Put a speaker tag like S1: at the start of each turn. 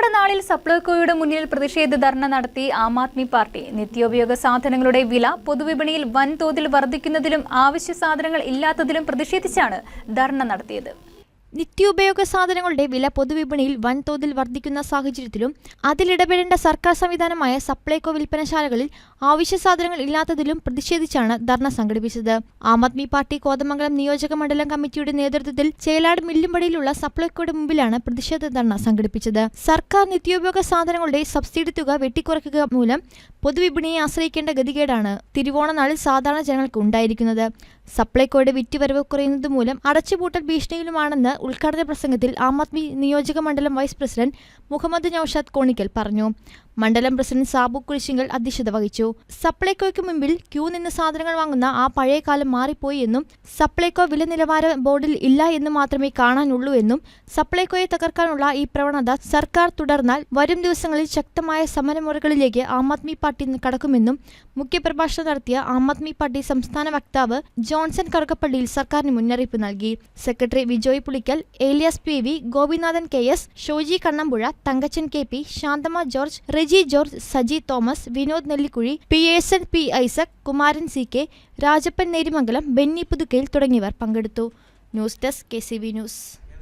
S1: ചെമ്മരിയാട് നാളിൽ സപ്ലൈകോയുടെ മുന്നിൽ പ്രതിഷേധ ധർണ നടത്തി ആം ആദ്മി പാർട്ടി. നിത്യോപയോഗ സാധനങ്ങളുടെ വില പൊതുവിപണിയിൽ വൻതോതിൽ വർദ്ധിക്കുന്നതിലും ആവശ്യ സാധനങ്ങൾ ഇല്ലാത്തതിലും പ്രതിഷേധിച്ചാണ് ധർണ നടത്തിയത്.
S2: നിത്യോപയോഗ സാധനങ്ങളുടെ വില പൊതുവിപണിയിൽ വൻതോതിൽ വർദ്ധിക്കുന്ന സാഹചര്യത്തിലും അതിലിടപെടേണ്ട സർക്കാർ സംവിധാനമായ സപ്ലൈകോ വിൽപ്പനശാലകളിൽ ആവശ്യ സാധനങ്ങൾ ഇല്ലാത്തതിലും പ്രതിഷേധിച്ചാണ് ധർണ സംഘടിപ്പിച്ചത്. ആം ആദ്മി പാർട്ടി കോതമംഗലം നിയോജക മണ്ഡലം കമ്മിറ്റിയുടെ നേതൃത്വത്തിൽ ചേലാട് മില്ലുംപടിയിലുള്ള സപ്ലൈകോയുടെ മുമ്പിലാണ് പ്രതിഷേധ ധർണ സംഘടിപ്പിച്ചത്. സർക്കാർ നിത്യോപയോഗ സാധനങ്ങളുടെ സബ്സിഡി തുക വെട്ടിക്കുറയ്ക്കുക മൂലം പൊതുവിപണിയെ ആശ്രയിക്കേണ്ട ഗതികേടാണ് തിരുവോണനാളിൽ സാധാരണ ജനങ്ങൾക്ക് ഉണ്ടായിരിക്കുന്നത്. സപ്ലൈകോയുടെ വിറ്റുവരവ് കുറയുന്നത് മൂലം അടച്ചുപൂട്ടൽ ഭീഷണിയിലുമാണെന്ന് ഉദ്ഘാടന പ്രസംഗത്തിൽ ആം ആദ്മി നിയോജക മണ്ഡലം വൈസ് പ്രസിഡന്റ് മുഹമ്മദ് നൌഷാദ് കോണിക്കൽ പറഞ്ഞു. മണ്ഡലം പ്രസിഡന്റ് സാബു കുരിശിങ്കൽ അധ്യക്ഷത വഹിച്ചു. സപ്ലൈകോയ്ക്ക് മുമ്പിൽ ക്യൂ നിന്ന് സാധനങ്ങൾ വാങ്ങുന്ന ആ പഴയ കാലം മാറിപ്പോയി എന്നും സപ്ലൈകോ വില നിലവാര ബോർഡിൽ ഇല്ല എന്ന് മാത്രമേ കാണാനുള്ളൂ എന്നും സപ്ലൈകോയെ തകർക്കാനുള്ള ഈ പ്രവണത സർക്കാർ തുടർന്നാൽ വരും ദിവസങ്ങളിൽ ശക്തമായ സമരമുറകളിലേക്ക് ആം ആദ്മി പാർട്ടി കടക്കുമെന്നും മുഖ്യപ്രഭാഷണം നടത്തിയ ആം ആദ്മി പാർട്ടി സംസ്ഥാന വക്താവ് ജോൺസൺ കറുകപ്പള്ളിയിൽ സർക്കാരിന് മുന്നറിയിപ്പ് നൽകി. Secretary Vijoy Pulikkal Elias P V Gopinathan K S Shoji Kannampuzha Thankachan K P Santhama George Reji George Saji Thomas Vinod Nellikuzhi P S P Isaac Kumaran C K Rajappan Nerimangalam Benny Puthukkayil തുടങ്ങിയവർ പങ്കെടുത്തു. News desk K C V news.